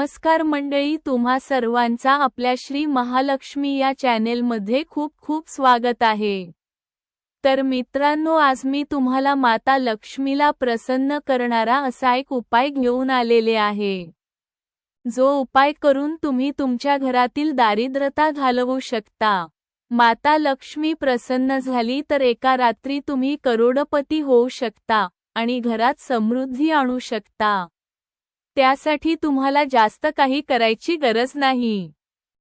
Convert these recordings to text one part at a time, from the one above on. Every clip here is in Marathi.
नमस्कार मंडळी तुम्हा सर्वांचा आपल्या श्री महालक्ष्मी या चॅनेलमध्ये खूप खूप स्वागत आहे. तर मित्रांनो आज मी तुम्हाला माता लक्ष्मीला प्रसन्न करणारा असा एक उपाय घेऊन आलेले आहे. जो उपाय करून तुम्ही तुमच्या घरातील दारिद्रता घालवू शकता. माता लक्ष्मी प्रसन्न झाली तर एका रात्री तुम्ही करोडपती होऊ शकता आणि घरात समृद्धी आणू शकता. त्यासाठी तुम्हाला जास्त काही करायची गरज नाही.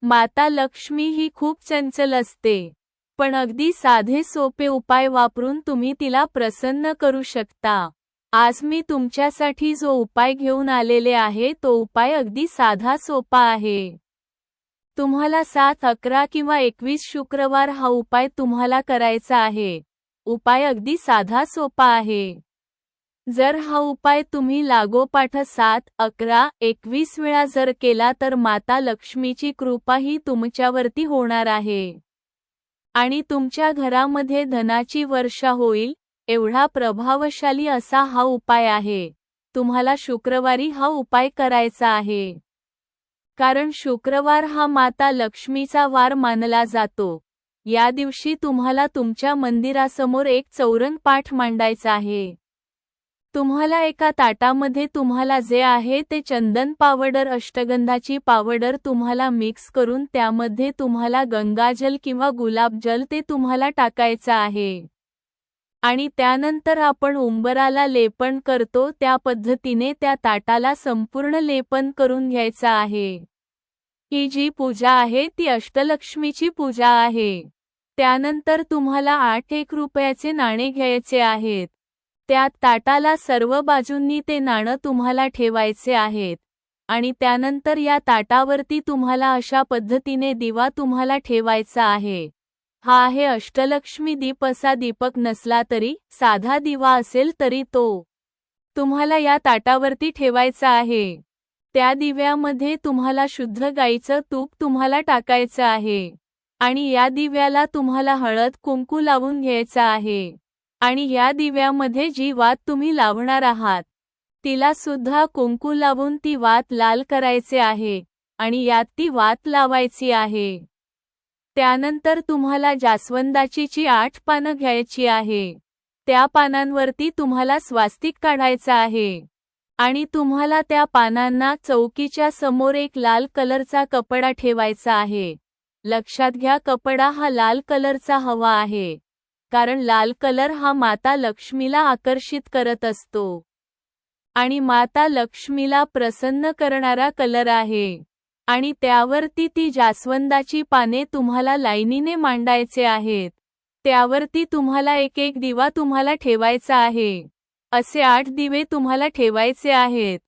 माता लक्ष्मी ही खूप चंचल असते. पण अगदी साधे सोपे उपाय वापरून तुम्ही तिला प्रसन्न करू शकता. आज मी तुमच्यासाठी जो उपाय घेऊन आलेले आहे तो उपाय अगदी साधा सोपा आहे. तुम्हाला सात अकरा किंवा एकवीस शुक्रवार हा उपाय तुम्हाला करायचा आहे. उपाय अगदी साधा सोपा आहे. जर हा उपाय तुम्ही लागोपाठ सात अकरा एकवीस वेळा जर केला तर माता लक्ष्मीची कृपा ही तुमच्यावरती होणार आहे. आणि तुमच्या घरामध्ये धनाची वर्षा होईल एवढा प्रभावशाली असा हा उपाय आहे. तुम्हाला शुक्रवारी हा उपाय करायचा आहे. कारण शुक्रवार हा माता लक्ष्मीचा वार मानला जातो. या दिवशी तुम्हाला तुमच्या मंदिरासमोर एक चौरंग पाठ मांडायचा आहे. तुम्हाला एका ताटामध्ये तुम्हाला जे आहे ते चंदन पावडर अष्टगंधाची पावडर तुम्हाला मिक्स करून त्यामध्ये तुम्हाला गंगाजल किंवा गुलाबजल ते तुम्हाला टाकायचं आहे. आणि त्यानंतर आपण उंबराला लेपन करतो त्या पद्धतीने त्या ताटाला संपूर्ण लेपन करून घ्यायचं आहे. ही जी पूजा आहे ती अष्टलक्ष्मीची पूजा आहे. त्यानंतर तुम्हाला आठ एक रुपयाचे नाणे घ्यायचे आहेत. त्या ताटाला सर्व बाजूंनी ते नाणं तुम्हाला ठेवायचे आहेत. आणि त्यानंतर या ताटावरती तुम्हाला अशा पद्धतीने दिवा तुम्हाला ठेवायचा आहे. हा आहे अष्टलक्ष्मी दीप असा दीपक नसला तरी साधा दिवा असेल तरी तो तुम्हाला या ताटावरती ठेवायचा आहे. त्या दिव्यामध्ये तुम्हाला शुद्ध गाईचं तूप तुम्हाला टाकायचं आहे. आणि या दिव्याला तुम्हाला हळद कुंकू लावून घ्यायचा आहे. आणि या दिव्यामध्ये जी वात तुम्ही लावणार आहात तिला सुद्धा कुंकू लावून ती वात लाल करायचे आहे आणि यात ती वात लावायची आहे. त्यानंतर तुम्हाला जास्वंदाची ची आठ पानं घ्यायची आहे त्या पानांवरती तुम्हाला स्वास्तिक काढायचा आहे आणि तुम्हाला त्या पानांना चौकीच्या समोर एक लाल कलरचा कपडा ठेवायचा आहे. लक्षात घ्या कपडा हा लाल कलरचा हवा आहे. कारण लाल कलर हा माता लक्ष्मीला आकर्षित करत असतो. आणि माता लक्ष्मीला प्रसन्न करणारा कलर आहे. आणि त्यावरती ती जास्वंदाची पाने तुम्हाला लाईनीने मांडायचे आहेत. त्यावरती तुम्हाला एक एक दिवा तुम्हाला ठेवायचा आहे. असे आठ दिवे तुम्हाला ठेवायचे आहेत.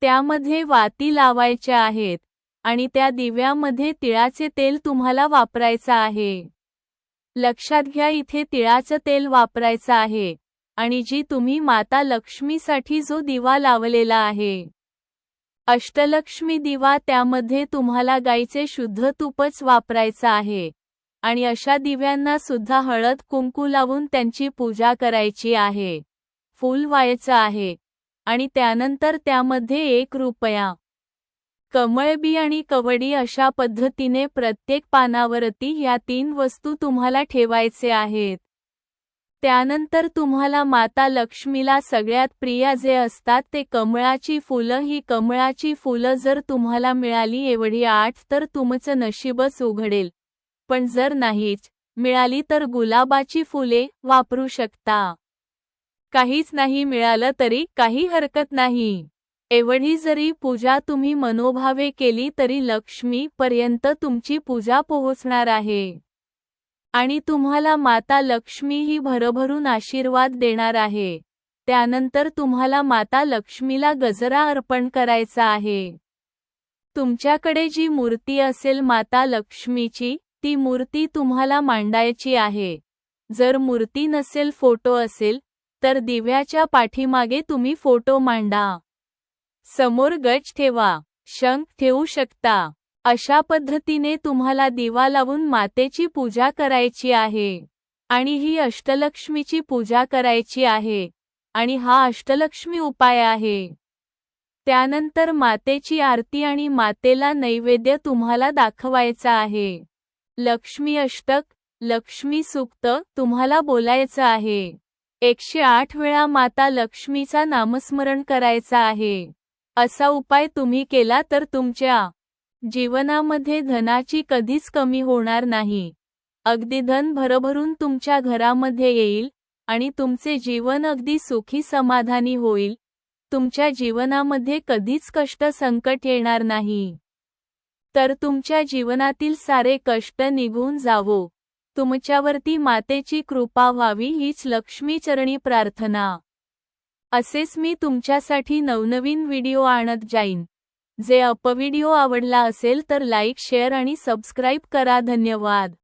त्यामध्ये वाती लावायच्या आहेत. आणि त्या दिव्यामध्ये तिळाचे तेल तुम्हाला वापरायचं आहे. लक्षात घ्या इथे तिळाचं तेल वापरायचं आहे. आणि जी तुम्ही माता लक्ष्मीसाठी जो दिवा लावलेला आहे. अष्टलक्ष्मी दिवा त्यामध्ये तुम्हाला गाईचे शुद्ध तूपच वापरायचं आहे. आणि अशा दिव्यांना सुद्धा हळद कुंकू लावून त्यांची पूजा करायची आहे. फूल व्हायचं आहे. आणि त्यानंतर त्यामध्ये एक रुपया. कमळबी आणि कवडी अशा पद्धतीने प्रत्येक पानावरती या तीन वस्तू तुम्हाला ठेवायचे आहेत. त्यानंतर तुम्हाला माता लक्ष्मीला सगळ्यात प्रिया जे असतात ते कमळाची फुलं. ही कमळाची फुलं जर तुम्हाला मिळाली एवढी आठ तर तुमचं नशीबच उघडेल. पण जर नाहीच मिळाली तर गुलाबाची फुले वापरू शकता. काहीच नाही मिळालं तरी काही हरकत नाही. एवढी जरी पूजा तुम्ही मनोभावे केली तरी लक्ष्मी पर्यंत तुमची पूजा पोहोचणार आहे. आणि तुम्हाला माता लक्ष्मी ही भरभरून आशीर्वाद देणार आहे. त्यानंतर तुम्हाला माता लक्ष्मीला गजरा अर्पण करायचा आहे. तुमच्याकडे जी मूर्ती असेल माता लक्ष्मीची ती मूर्ती तुम्हाला मांडायची आहे. जर मूर्ती नसेल फोटो असेल तर दिव्याच्या पाठीमागे तुम्ही फोटो मांडा. समोर गज ठेवा शंख ठेवू शकता. अशा पद्धतीने तुम्हाला दिवा लावून मातेची पूजा करायची आहे. आणि ही अष्टलक्ष्मीची पूजा करायची आहे. आणि हा अष्टलक्ष्मी उपाय आहे. त्यानंतर मातेची आरती आणि मातेला नैवेद्य तुम्हाला दाखवायचा आहे. लक्ष्मी अष्टक लक्ष्मी सुक्त तुम्हाला बोलायचं आहे. एकशे आठ वेळा माता लक्ष्मीचा नामस्मरण करायचा आहे. असा उपाय तुम्ही केला तर तुमच्या जीवनामध्ये धनाची कधीच कमी होणार नाही. अगदी धन भरभरून तुमच्या घरामध्ये येईल आणि तुमचे जीवन अगदी सुखी समाधानी होईल. तुमच्या जीवनामध्ये कधीच कष्ट संकट येणार नाही. तर तुमच्या जीवनातील सारे कष्ट निघून जावो. तुमच्यावरती मातेची कृपा व्हावी हीच लक्ष्मीचरणी प्रार्थना. असेच मी तुमच्यासाठी नवनवीन व्हिडिओ आणत जाईन. जे अपव्हिडिओ आवडला असेल तर लाईक शेअर आणि सबस्क्राईब करा. धन्यवाद.